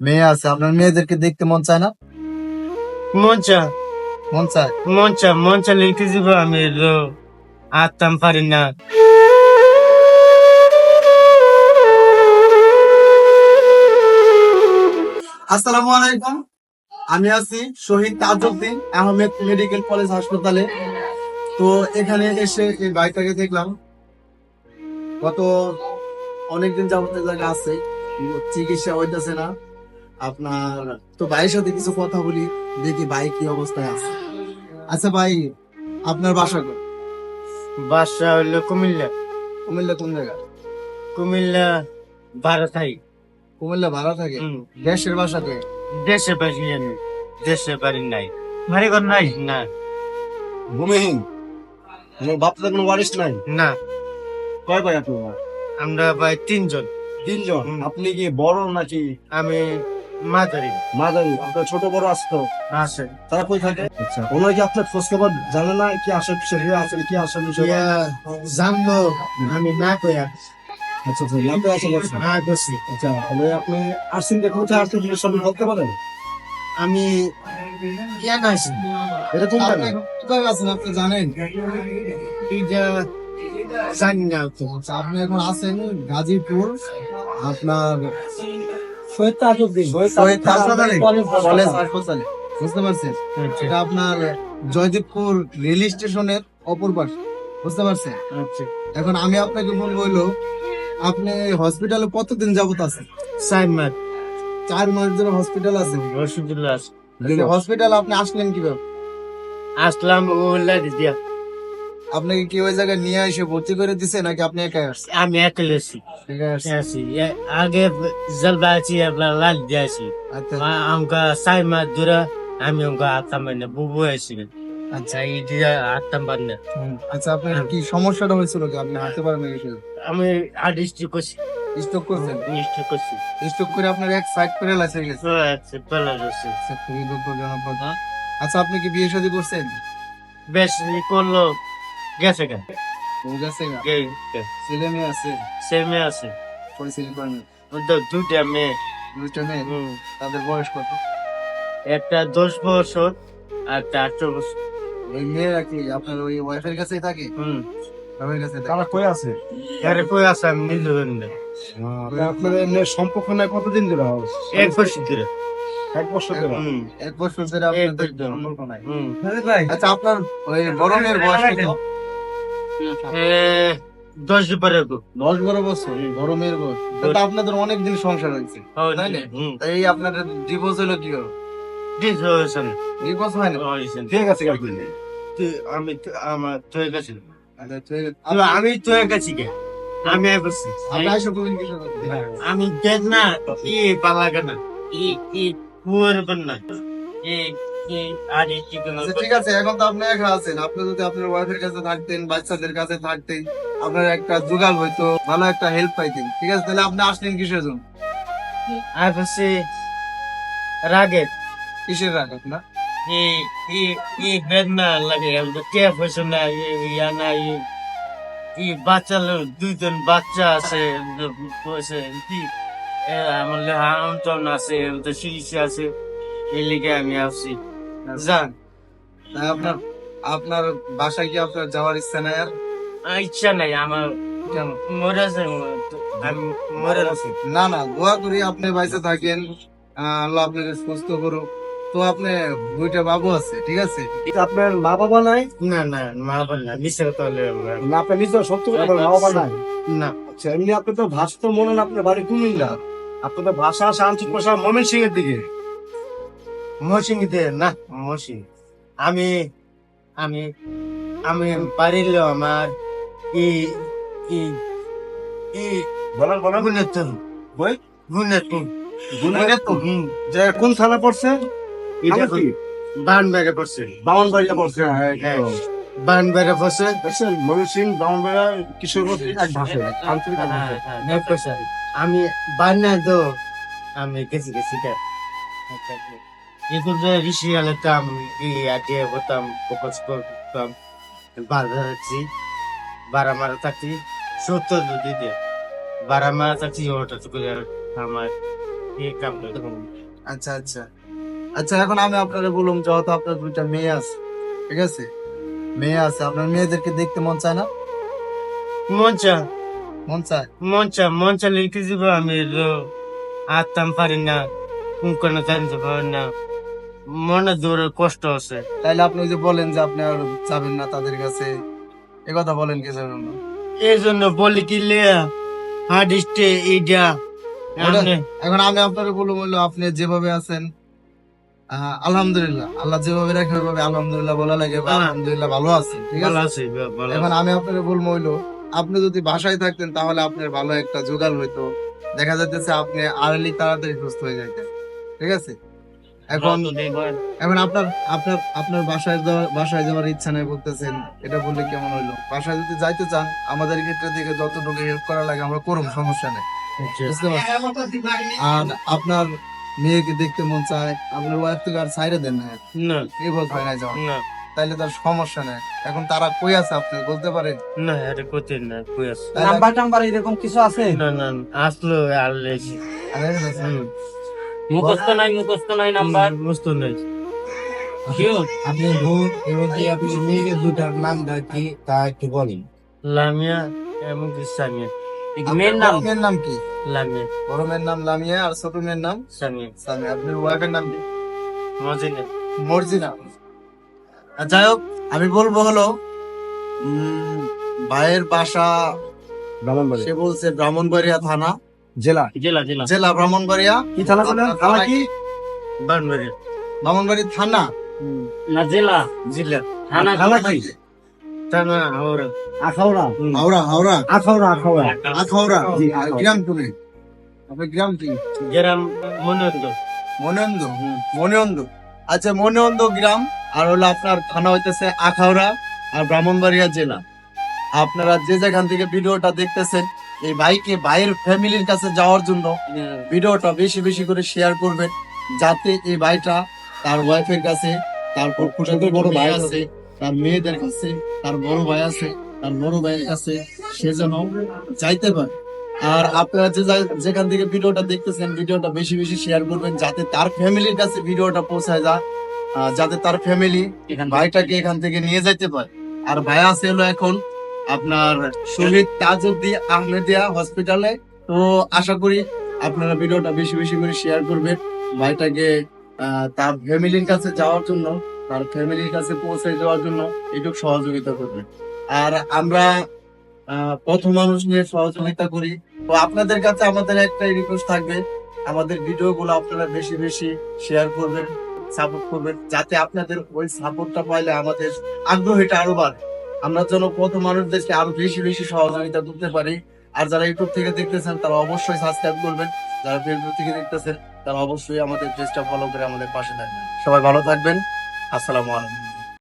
মেয়ে আছে আপনার মেয়েদেরকে দেখতে মন চায় না? মঞ্চা মন চায়? মন মঞ্চা লিখতে দিব আমি আত্মাম পারি না। আসসালামু আলাইকুম। আমি আছি শহীদ তাজউদ্দিন আহমেদ মেডিকেল কলেজ হাসপাতালে। তো এখানে এসে এই বাইকটাকে দেখলাম। গত অনেকদিন যাবত জায়গা আছে। চিকিৎসা হইতেছে না। আপনার তো ভাইয়ের সাথে কিছু কথা বলি দেখি ভাই কি অবস্থায় আছে। আচ্ছা ভাই আপনার বাসা কোথায়? বাসা হইল কুমিল্লা। কুমিল্লা কোন জায়গা? কুমিল্লা বারোথাই কুমিল্লা ভাড়া থাকে দেশের বাসা কে দেশে বাড়ি আমি দেশে বাড়ি নাই। বাড়ি ঘর নাই? না। ভূমিহীন? বাপদার কোনো ওয়ারিশ নাই? না। কয় ভাই আপনার? আমরা ভাই তিনজন। তিনজন? আপনি কি বড় নাকি? আমি আপনার ছোট বড় আসতো আছে। তারা কই থাকে আচ্ছা ওনারা কি আপনার খোঁজ খবর জানে না কি আসে আছে কি আসে বিষয় ইয়া, আমি না আচ্ছা আচ্ছা না আচ্ছা তাহলে আপনি আসছেন যে কোথায় আসছেন সেটা সব বলতে পারেন। আমি কেন আছি এটা কোন আপনি জায়গা কোথায় আছেন আপনি জানেন? জানি না তো। আচ্ছা আপনি এখন আছেন গাজীপুর আপনার শহীদ তাজউদ্দিন শহীদ হাসপাতালে। কলেজ হাসপাতালে। বুঝতে পারছেন? এটা আপনার জয়দেবপুর রেল স্টেশনের অপর পাশে। বুঝতে পারছেন? আচ্ছা। এখন আমি আপনাকে বলব হইল আপনি হসপিটালে কতদিন যাবত আছেন? সাইমার চার মাস ধরে হসপিটাল আছেন? আছে। হসপিটাল আপনি আসলেন কীভাবে? আসলাম ও লাইট দিয়া আপনাকে কি ওই জায়গায় নিয়ে এসে ভর্তি করে দিছে নাকি আপনি একাই আসছেন? আমি একাই আসছেন? আছি আগে জলবা আছি আপনার লাল দিয়ে আছি আচ্ছা। আমকা সাইমার দূরে আমি আমকা আত্মাম বান্না বুবু আছি আচ্ছা। এই দিয়ে আত্মাম বান্না হুম। আচ্ছা আপনার কি সমস্যাটা হয়েছিল কি? আপনি হাঁটতে পারেন আমি আর্টিস্ট করছি। স্ট্রোক করছেন? নিশ্চয় করছি। স্ট্রোক করে আপনার এক সাইড করে লাইসে গেছে। রয়েছে আচ্ছা খুবই দুঃখজনক কথা। আচ্ছা আপনি কি বিয়ে শাদী করছেন? বেশ করল। গেছে গা ও গেছে গা। গে- ছেলে মেয়ে আছে। মেয়ে আছে। করেন ওদের দুইটা মেয়ে। দুইটা মেয়ে? হুম। তাদের বয়স কত? একটা দশ বছর আর একটা আট বছর। ওই মেয়েরা কি? আপনার ওই ওয়াইফের কাছেই থাকে? হুম। স্বামীর কাছে থাকে? তারা কই আছে? আরে কই আছে আমি নিজে জানি না। আপনাদের এমনি সম্পর্ক নাই কতদিন ধরে? এক বছর ধরে। এক বছর ধরে? হুম। এক বছর ধরে আপনাদের সম্পর্ক নাই। আচ্ছা আপনার ওই বড় মেয়ের বয়স কত? দশ গো। দশ বারো বছর বয়স তাহলে আপনাদের অনেক দিন সংসার হয়েছে। তাই এই আপনাদের ডিভোর্স হলো কি না। ডিভোর্স হয় না? ঠিক আছে আমি আমার তোর কাছে আচ্ছা, আমি তোর কাছে গে আমি বলছি দেখ না ই পালাগে না ই ই পুয়ার বন ই ই আরে কি আচ্ছা, ঠিক আছে এখন তো আপনি একা আছেন। আপনি যদি আপনার ওয়াইফের কাছে থাকতেন বাচ্চাদের কাছে থাকতেন আপনার একটা জোগাড় হইতো ভালো একটা হেল্প পাইতেন। ঠিক আছে তাহলে আপনি আসলেন কিসের জন্য? আর বলছি রাগে। কিসের রাখ আপনার? ই ই ই বেদনা লাগে কে পয়সা না ইয়া না ই ই বাচ্চা দুইজন বাচ্চা আছে কি? আমার হাউন্টন আছে তো শিশি আছে এই লিগে আমি আসছি। জান তাই আপনার আপনার বাসায় কি আপনার যাওয়ার ইচ্ছা নাই আর? ইচ্ছা নাই আমার মরে আছে আমি মরে আছি না না দোয়া করি আপনি বাইসে থাকেন আল্লাহ আপনাকে সুস্থ করুক। তো আপনি দুইটা বাবু আছে ঠিক আছে? আপনার মা বাবা নাই? না না মা বল না মিশে তাহলে না আপনার নিজের সত্য আপনার মা বাবা নাই? না। আচ্ছা এমনি আপনি তো ভাষা তো মনে না আপনার বাড়ি কুমিল্লা। আপনাদের ভাষা আছে আঞ্চলিক ভাষা মমিন সিং এর দিকে। মৌসিংতে না মৌসিং। আমি আমি আমি পারিল আমার ই ই ই বলেন বলেন গুণেতন বই? গুণেতন হুম। যে কোন থানা পড়ছে? এটা কি? বান বেড়ে পড়ছে। বামন বাড়িয়া পড়ছে হ্যাঁ হ্যাঁ। বান বেড়ে পড়ছে। দেখছেন মমিন সিং বামন বাড়িয়া কিশোরগঞ্জ এক ভাষা এক ভাষা। হ্যাঁ, হ্যাঁ, নেট পয়সা। আমি বান্না তো আমি গেছি গেছি। এগুলো যে ঋষি আলেতাম ই আগে হতাম ফোকাস করতাম বাধা রাখছি বারা মারা থাকছি সত্তর দিতে বারা মারা থাকছি তো করে আমার এই কামটা আচ্ছা আচ্ছা। আচ্ছা এখন আমি আপনাকে বললাম যেহেতু আপনার দুইটা মেয়ে আছে ঠিক আছে? মেয়ে আছে আপনার মেয়েদেরকে দেখতে মন চায় না? মঞ্চা মন চায়? মঞ্চা মঞ্চা লিখতে দিব আমি আত্মাম পারি না কোনো জানতে পারি না। মনে জোরে কষ্ট আছে তাইলে আপনি যে বলেন যে আপনি আর যাবেন না তাদের কাছে। এ কথা বলেন কি জন্য এই জন্য বলি কি লিয়া হাডিস্টে এইটা এখন আমি আপনাকে বলব বলল আপনি যেভাবে আছেন আলহামদুলিল্লাহ। আল্লাহ যেভাবে রাখে ওইভাবে আলহামদুলিল্লাহ বলা লাগে হ্যাঁ। আলহামদুলিল্লাহ ভালো আছে ঠিক আছে? আছে এখন আমি আপনাকে বলব হইল আপনি যদি বাসায় থাকতেন তাহলে আপনার ভালো একটা জোগাড় হইতো। দেখা যাইতেছে আপনি আর্লি তাড়াতাড়ি সুস্থ হয়ে যাইতেন ঠিক আছে? এখন এখন আপনার আপনার আপনার বাসায় যাওয়ার বাসায় যাওয়ার ইচ্ছা নেই বলতেছেন এটা বললে কেমন হইল? বাসায় যদি যাইতে চান আমাদের ক্ষেত্রে থেকে যতটুকু হেল্প করা লাগে আমরা করুন সমস্যা নেই। বুঝতে পারছেন? আর আপনার মেয়েকে দেখতে মন চায় আপনার ওয়াইফ থেকে আর সাইডে দেন না। না। এই বল হয় না। যাওয়া তাইলে তার সমস্যা নেই। এখন তারা কই আছে আপনি? বলতে পারেন? না এটা কঠিন না কই আছে? নাম্বার টাম্বার এরকম কিছু আছে? না না আসলো আরে, মুখস্থ নাই মুখস্থ নাই নাম্বার। বুঝতো নাই। আপনি এবং কি আপনি দুটার নাম কি তা একটু বলেন। লামিয়া এবং সামিয়া। মেয়ের নাম? মেয়ের নাম কি? লামিয়া। বড় মেয়ের নাম লামিয়া আর ছোট মেয়ের নাম? সামিয়া। সামিয়া আপনার ওয়াইফের নাম কি মর্জিনা। যাই হোক আমি বলব হলো উম, ভাইয়ের বাসা সে বলছে ব্রাহ্মণবাড়িয়া থানা। জেলা? জেলা জেলা। জেলা ব্রাহ্মণবাড়িয়া। কি থানা বলেন থানা থানা কি? বানবাড়ি ব্রাহ্মণবাড়ি থানা? না জেলা। জিল্লা থানা থানা কি? টানা হাওড়া। আখাউড়া। হাওড়া হাওড়া? আখাউড়া আখাউড়া। আখাউড়া? জি। গ্রাম কোনে? আপনার গ্রাম কি? গ্রাম মনোন্দ। মনেন্দ? মনেন্দ? আচ্ছা মনেন্দ গ্রাম আর হলো আপনার থানা হইতেছে আখাউড়া আর ব্রাহ্মণবাড়িয়া জেলা। আপনারা যে যেখান থেকে ভিডিওটা দেখতেছেন এই ভাইকে ভাইয়ের ফ্যামিলির কাছে যাওয়ার জন্য ভিডিওটা বেশি বেশি করে শেয়ার করবেন যাতে এই ভাইটা তার ওয়াইফের কাছে তারপর খুশিতে বড় ভাই আছে তার মেয়েদের কাছে তার বড় ভাই আছে তার বড় ভাইয়ের কাছে সে যেন যাইতে পারে। আর আপনারা যে যেখান থেকে ভিডিওটা দেখতেছেন ভিডিওটা বেশি বেশি শেয়ার করবেন যাতে তার ফ্যামিলির কাছে ভিডিওটা পৌঁছায় যায় যাতে তার ফ্যামিলি ভাইটাকে এখান থেকে নিয়ে যাইতে পারে। আর ভাইয়া আছে হলো এখন আপনার শহীদ তাজউদ্দিন আহমেদিয়া হসপিটালে তো আশা করি আপনারা ভিডিওটা বেশি বেশি করে শেয়ার করবেন। ভাইটাকে তার ফ্যামিলির কাছে যাওয়ার জন্য, তার ফ্যামিলির কাছে পৌঁছে দেওয়ার জন্য একটু সহযোগিতা করবেন। আর আমরা পথ মানুষ নিয়ে সহযোগিতা করি। তো আপনাদের কাছে আমাদের একটা রিকোয়েস্ট থাকবে। আমাদের ভিডিও গুলো আপনারা বেশি বেশি শেয়ার করবেন সাপোর্ট করবেন, যাতে আপনাদের ওই সাপোর্টটা পাইলে আমাদের আগ্রহীটা আরও বাড়ে। আমরা যেন পথ মানুষদেরকে আরও বেশি বেশি সহযোগিতা করতে পারি। আর যারা ইউটিউব থেকে দেখতেছেন, তারা অবশ্যই সাবস্ক্রাইব করবেন। যারা ফেসবুক থেকে দেখতেছেন, তারা অবশ্যই আমাদের পেজটা ফলো করে আমাদের পাশে থাকবেন। সবাই ভালো থাকবেন। আসসালামু আলাইকুম।